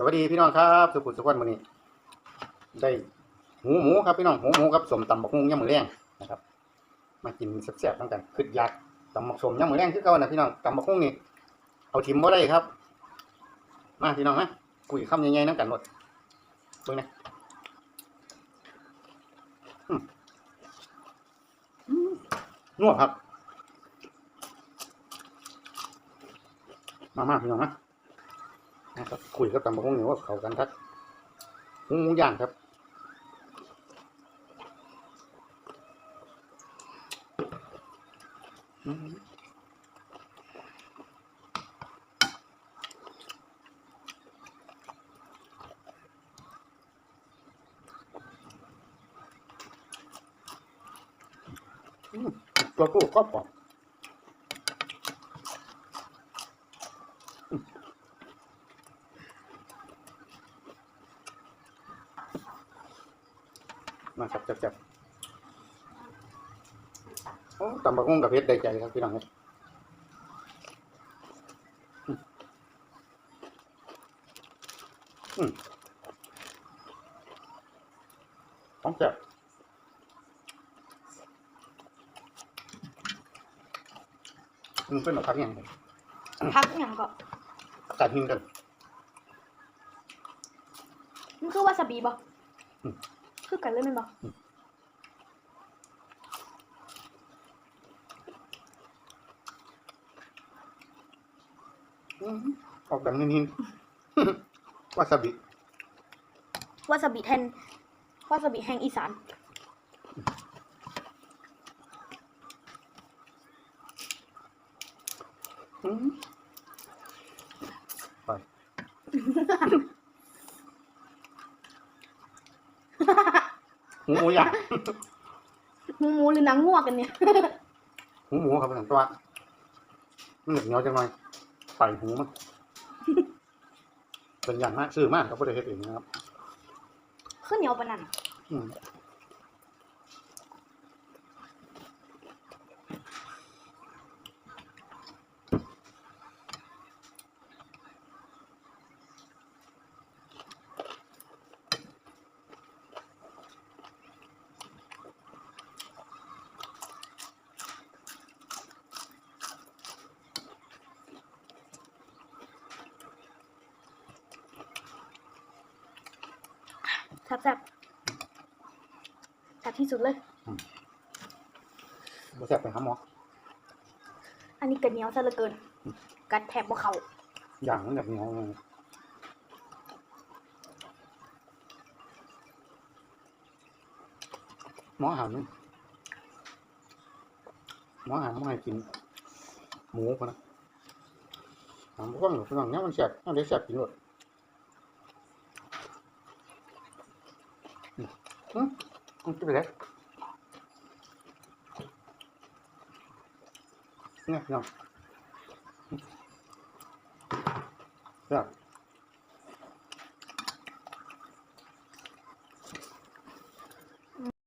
สวัสดีพี่น้องครับสุขุมสุขวันวันนี้ ได้หูหมูครับพี่น้องหูหมูกับสมตำบักฮุ่งย่ำมือแรงนะครับ มากินแซ่บๆทั้งกันขึ้นอยากตำบักสมย่ำมือแรงคือเก่านะพี่น้องตำบักฮุ่งนี่เอาทิมบ่ได้ครับ มาพี่น้องนะคุยคำใหญ่ๆน้ำกันหมดเบิ่งนะนัวครับ มามาพี่น้องนะ นะครับคุยกับตำบักหุ่งนี่ว่าเขากันทักหมูหมูย่างครับอืมตัวผู้ก็ปอบ มาครับจับจับโอ้ตำบักหุ่งกับเพชรได้ใจครับพี่น้องครับอืมอืมของแซ่บมึงเป็นหรอครับยังไงพักอหย่างก็กัดหินกันมันคือวาซาบิบ่อืม คือกันเลยแมันบ่อืมออกดังหินหินวาซาบิวาซาบิแทนวาซาบิแห่งอีสานอืมไป หูหมูย่างหมูหมูหรือหนังงัวกันเนี่ยหูหมูครับสันตัวมันเหนียวจังเลยใส่หูมันเป็นอย่างมากซื้อมากครับพ่อเด็กเองนะครับข้นเหนียวปะนั่นอืม แซ่บแซ่บแซ่บที่สุดเลยบ่แซ่บไปหาหมออันนี้กระเหนียวซะเหลือเกิน กัดแทบบ่เข้าอย่างมันแบบเหนียวเลยหมออาหารหมออาหารไม่ให้กิน หมูพะนะถามพวกหนูพวกนี้มันแซ่บเอาได้แซ่บกินหมด อืมอืมมัน